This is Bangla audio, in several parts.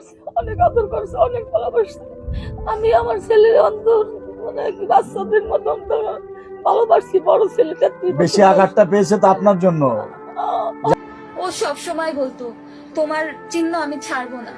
করছে অনেক আদর করছে অনেক ভালোবাসছে। আমি আমার ছেলের অন্তর মানে বাচ্চাদের মতন তো ভালোবাসছি বড় ছেলেটা বেশি আঘাতটা পেয়েছে তো আপনার জন্য। ও সব সময় বলতো তোমার চিহ্ন আমি ছাড়বো না।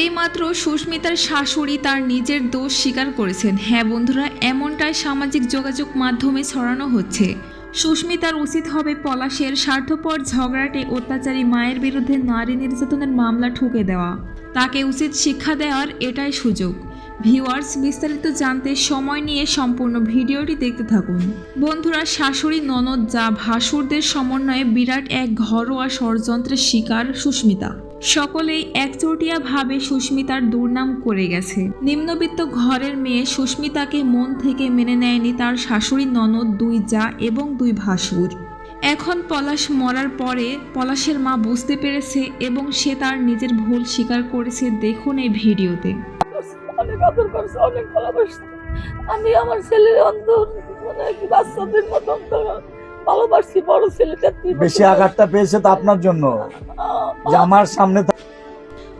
এইমাত্র সুস্মিতার শাশুড়ি তার নিজের দোষ স্বীকার করেছেন। হ্যাঁ বন্ধুরা এমনটাই সামাজিক যোগাযোগ মাধ্যমে ছড়ানো হচ্ছে। সুস্মিতার উচিত হবে পলাশের স্বার্থপর ঝগড়াটে অত্যাচারী মায়ের বিরুদ্ধে নারী নির্যাতনের মামলা ঠুকে দেওয়া। তাকে উচিত শিক্ষা দেওয়ার এটাই সুযোগ। ভিউয়ার্স, বিস্তারিত জানতে সময় নিয়ে সম্পূর্ণ ভিডিওটি দেখতে থাকুন। বন্ধুরা, শাশুড়ি ননদ যা ভাসুরদের সমন্বয়ে বিরাট এক ঘরোয়া ষড়যন্ত্রের শিকার সুস্মিতা। সকলেই একচোটিয়া ভাবে সুস্মিতার দুর্নাম করে গেছে। নিম্নবিত্ত ঘরের মেয়ে সুস্মিতাকে মন থেকে মেনে নেয়নি তার শাশুড়ি ননদ দুই যা এবং দুই ভাসুর। এখন পলাশ মরার পরে পলাশের মা বুঝতে পেরেছে এবং সে তার নিজের ভুল স্বীকার করেছে দেখুন এই ভিডিওতে। আমি আমার ছেলের অন্তর মানে বাচ্চাদের মতন তো ভালোবাসছি বড় ছেলেটা বেশি আঘাতটা পেয়েছে তো আপনার জন্য। যে আমার সামনে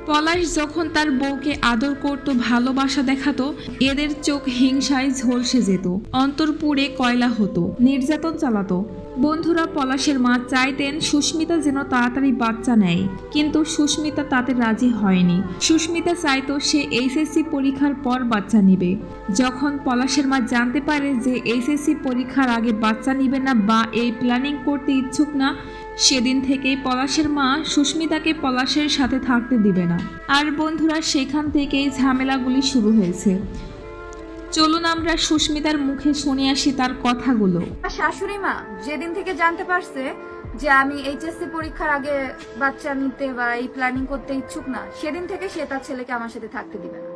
পলাশ যখন তার বউকে আদর করত, ভালোবাসা দেখাতো, এদের চোখ হিংসায় ঝলসে যেত। অন্তরপুরে কয়লা হতো, নির্যাতন চালাতো। বন্ধুরা, পলাশের মা চাইতেন সুস্মিতা যেন তাড়াতাড়ি বাচ্চা নেয়। কিন্তু সুস্মিতা তাতে রাজি হয়নি। সুস্মিতা চাইতো সে এইচএসসি পরীক্ষার পর বাচ্চা নিবে। যখন পলাশের মা জানতে পারে যে এইচএসসি পরীক্ষার আগে বাচ্চা নিবে না বা এই প্ল্যানিং করতে ইচ্ছুক না সেদিন থেকেই পলাশের মা সুস্মিতাকে পলাশের সাথে থাকতে দিবে না। আর বন্ধুরা, সেখান থেকেই ঝামেলাগুলি শুরু হয়েছে। চলুন আমরা সুস্মিতার মুখে শুনে আসি তার কথাগুলো। শাশুড়ি মা, যেদিন থেকে জানতে পারছে যে আমি এইচএসসি পরীক্ষার আগে বাচ্চা নিতে বা এই প্ল্যানিং করতে ইচ্ছুক না, সেদিন থেকে সে তার ছেলেকে আমার সাথে থাকতে দিবে না।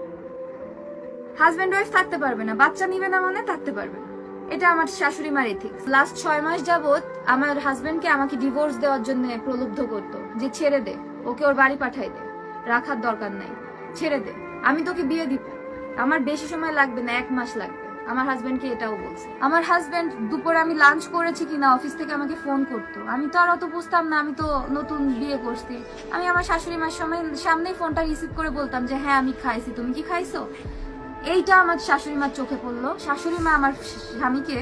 হাজব্যান্ড ওয়াইফ থাকতে পারবে না, বাচ্চা নিবে না মানে থাকতে পারবে না। এটা আমার শাশুড়ি মার এথিক্স লাস্ট ছয় মাস যাবত আমার হাজবেন্ডকে আমাকে ডিভোর্স দেওয়ার জন্য প্রলুব্ধ করতো যে ছেড়ে দে, ওকে ওর বাড়ি পাঠাই দে, রাখার দরকার নাই, ছেড়ে দে, আমি তোকে বিয়ে দিব। আমার বেশি সময় লাগবে না, এক মাস লাগবে। আমার হাজবেন্ডকে এটাও বলছে। আমার হাজবেন্ড দুপুরে আমি লাঞ্চ করেছি কিনা অফিস থেকে আমাকে ফোন করতো। আমি তো আর অত বুঝতাম না, আমি তো নতুন বিয়ে করছি। আমি আমার শাশুড়ি মার সময় সামনেই ফোনটা রিসিভ করে বলতাম যে হ্যাঁ আমি খাইছি। তুমি কি খাইছো? এইটা আমার শাশুড়ি মার চোখে পড়ল। শাশুড়ি মা আমার স্বামীকে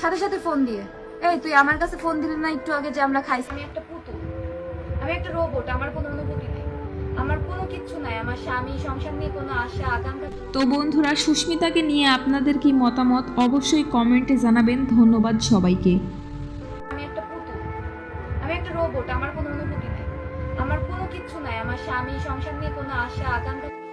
সাথে সাথে ফোন দিয়ে এই তুই আমার কাছে ফোন দিলি না একটু আগে যে আমরা খাইছি? আমি একটা পুতুল। আমি একটা রোবট আমার কোনো অনুভূতি নেই। আমার কোনো কিচ্ছু নাই আমার স্বামী সংসার নিয়ে কোনো আশা আকাঙ্ক্ষা তো বন্ধুরা সুস্মিতাকে নিয়ে আপনাদের কি মতামত? অবশ্যই কমেন্টে জানাবেন। ধন্যবাদ সবাইকে। আমি একটা পুতুল। আমি একটা রোবট আমার কোনো অনুভূতি নেই। আমার কোনো কিচ্ছু নাই আমার স্বামী সংসার নিয়ে কোনো আশা আকাঙ্ক্ষা